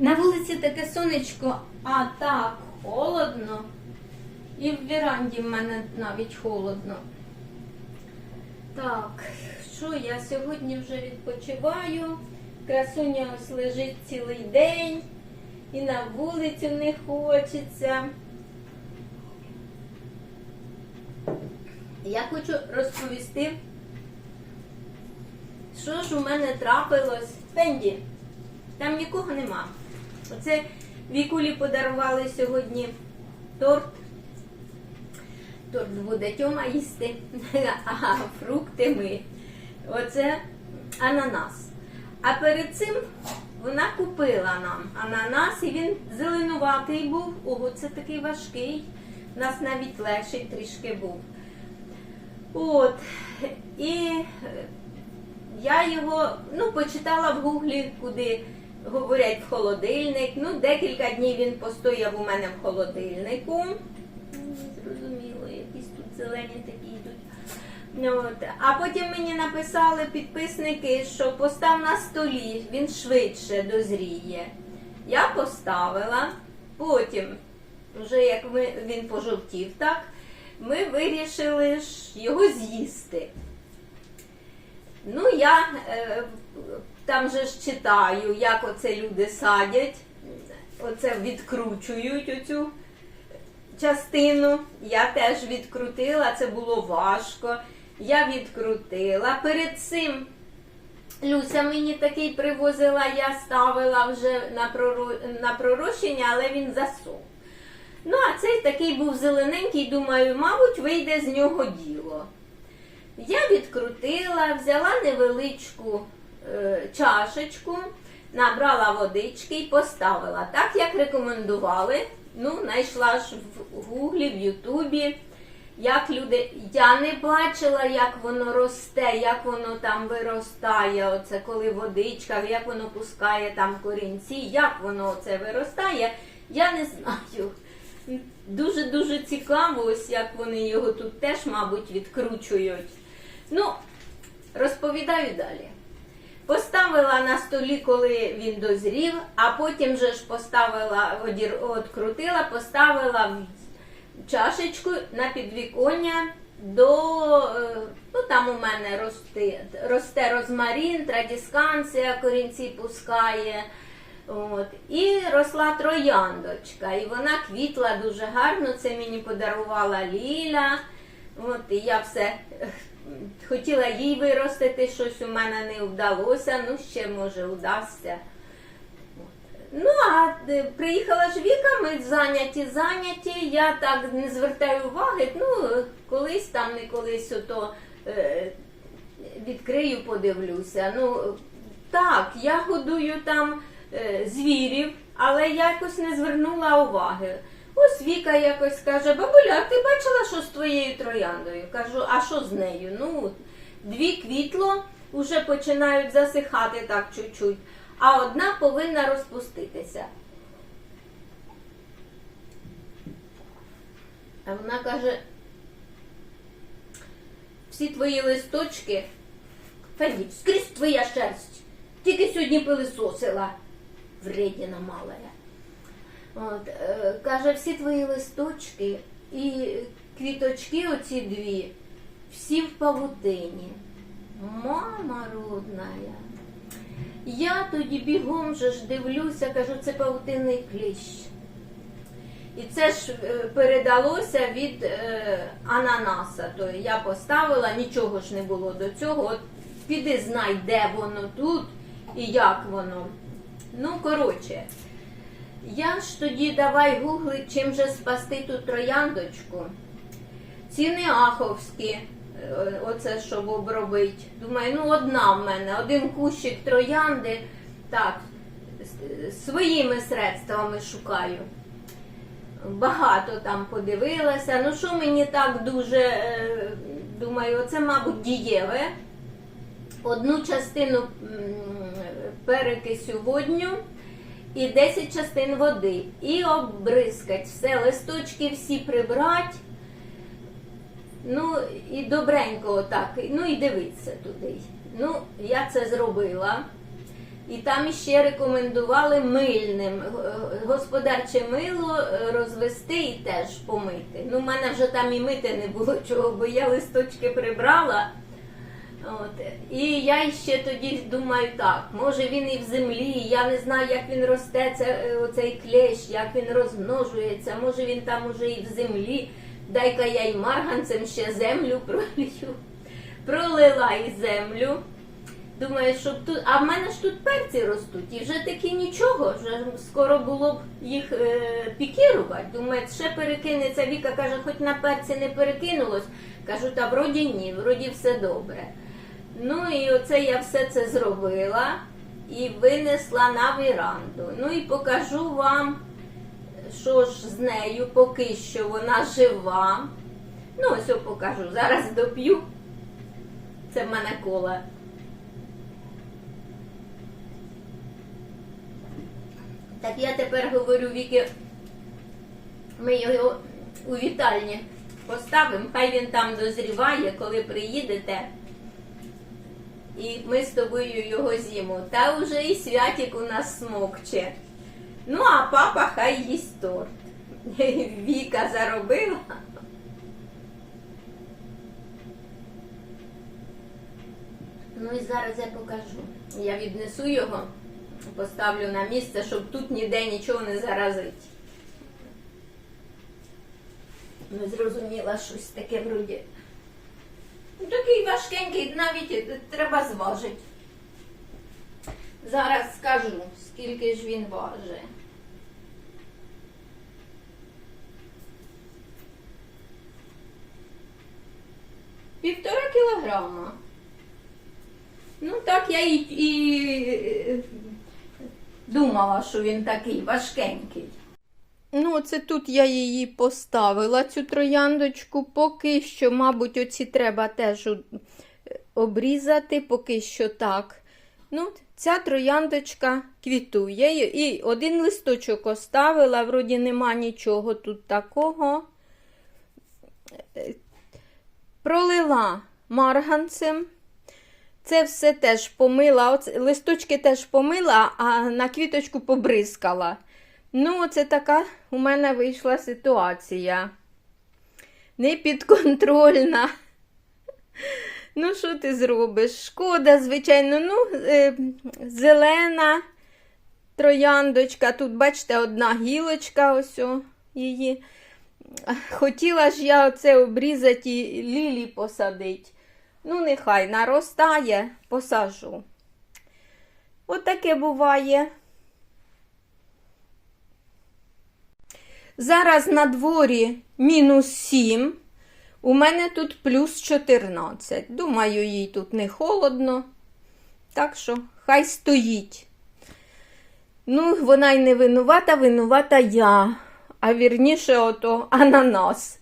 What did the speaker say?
На вулиці таке сонечко, а так холодно. І в віранді в мене навіть холодно. Так, що я сьогодні вже відпочиваю. Красуня ось лежить цілий день і на вулицю не хочеться. Я хочу розповісти, що ж у мене трапилось. Пенді, там нікого нема. Оце Вікулі подарували сьогодні торт. Торт буде Тьома їсти, а фрукти ми. Оце ананас. А перед цим вона купила нам ананас, і він зеленуватий був. Ого, це такий важкий. У нас навіть легший трішки був. От. І я його ну, почитала в гуглі, куди говорять в холодильник. Ну, декілька днів він постояв у мене в холодильнику. Зрозуміло, якісь тут зелені такі йдуть. Ну, От. А потім мені написали підписники, що постав на столі, він швидше дозріє. Я поставила, потім, вже як ми, він пожовтів, так, ми вирішили ж його з'їсти. Ну, я е, там же ж читаю, як оце люди садять, оце відкручують оцю частину. Я теж відкрутила, це було важко. Я відкрутила. Перед цим Люся мені такий привозила, я ставила вже на, проро- на пророщення, але він засох. Ну, а цей такий був зелененький, думаю, мабуть, вийде з нього діло. Я відкрутила, взяла невеличку чашечку, набрала водички і поставила. Так, як рекомендували. Ну, знайшла ж в гуглі, в Ютубі, як люди. Я не бачила, як воно росте, як воно там виростає, оце коли водичка, як воно пускає там корінці, як воно це виростає, я не знаю. Дуже-дуже цікаво, ось як вони його тут теж, мабуть, відкручують. Ну, розповідаю далі. Поставила на столі, коли він дозрів, а потім же ж поставила, открутила, поставила в чашечку на підвіконня до, е, ну там у мене росте, росте розмарін, традісканція, корінці пускає. От. І росла трояндочка, і вона квітла дуже гарно. Це мені подарувала Ліля. От, і я все хотіла їй виростити, щось у мене не вдалося, ну ще може вдасться. Ну, а е, приїхала ж Віка, ми зайняті, зайняті. Я так не звертаю уваги. Ну, колись там, не колись ото е, відкрию, подивлюся. Ну, так, я годую там е, звірів, але якось не звернула уваги. Ось Віка якось каже, бабуля, ти бачила, що з твоєю трояндою? Кажу, а що з нею? Ну, дві квітло вже починають засихати так чуть-чуть, а одна повинна розпуститися. А вона каже, всі твої листочки, Фенді, скрізь твоя шерсть. Тільки сьогодні пилисосила. Вредіна малая. От, е, каже, всі твої листочки і квіточки, оці дві, всі в павутині. Мама родная. Я тоді бігом же ж дивлюся, кажу, це павутинний кліщ. І це ж е, передалося від е, ананаса. То я поставила, нічого ж не було до цього. От піди знай, де воно тут і як воно. Ну, коротше, я ж тоді давай гугли, чим же спасти ту трояндочку. Ціни аховські, е, оце щоб обробити. Думаю, ну одна в мене, один кущик троянди. Так, своїми средствами шукаю. Багато там подивилася. Ну, що мені так дуже, е, думаю, це, мабуть, дієве. Одну частину перекисю водню і 10 частин води. І обрискать все, листочки всі прибрать. Ну, і добренько отак. Ну і дивитися туди. Ну, я це зробила. І там ще рекомендували мильним господарче мило е, розвести і теж помити. Ну, в мене вже там і мити не було чого, бо я листочки прибрала. От. І я ще тоді думаю так, може він і в землі, я не знаю, як він росте, це, е, оцей клещ, як він розмножується, може він там уже і в землі. Дай-ка я й марганцем ще землю пролью. Пролила і землю. Думаю, щоб тут. А в мене ж тут перці ростуть, і вже таки нічого, вже скоро було б їх е, пікірувати. Думаю, ще перекинеться. Віка каже, хоч на перці не перекинулось. Кажу, та вроді ні, вроді все добре. Ну і оце я все це зробила і винесла на віранду. Ну і покажу вам, що ж з нею, поки що вона жива. Ну, ось я покажу. Зараз доп'ю. Це в мене кола. Так я тепер говорю Віки, ми його у вітальні поставимо, хай він там дозріває, коли приїдете. І ми з тобою його з'їмо. Та вже і святик у нас смокче. Ну, а папа хай їсть торт. Віка заробила. Ну і зараз я покажу. Я віднесу його, поставлю на місце, щоб тут ніде нічого не заразить. Ну, зрозуміла щось таке вроді. Такий важкенький, навіть треба зважити. Зараз скажу, скільки ж він важить. Півтора кілограма. Ну, так я і, і е, думала, що він такий важкенький. Ну, це тут я її поставила, цю трояндочку. Поки що, мабуть, оці треба теж обрізати, поки що так. Ну, ця трояндочка квітує. І один листочок оставила, вроді нема нічого тут такого. Пролила марганцем. Це все теж помила, оце, листочки теж помила, а на квіточку побризкала. Ну, це така у мене вийшла ситуація. Непідконтрольна. Ну, що ти зробиш? Шкода, звичайно, ну, е, зелена трояндочка. Тут, бачите, одна гілочка, ось її. Хотіла ж я оце обрізати і лілі посадити. Ну, нехай наростає, посажу. Отаке буває. Зараз на дворі мінус 7. У мене тут плюс 14. Думаю, їй тут не холодно. Так що хай стоїть. Ну, вона й не винувата, винувата я. А вірніше, ото ананас.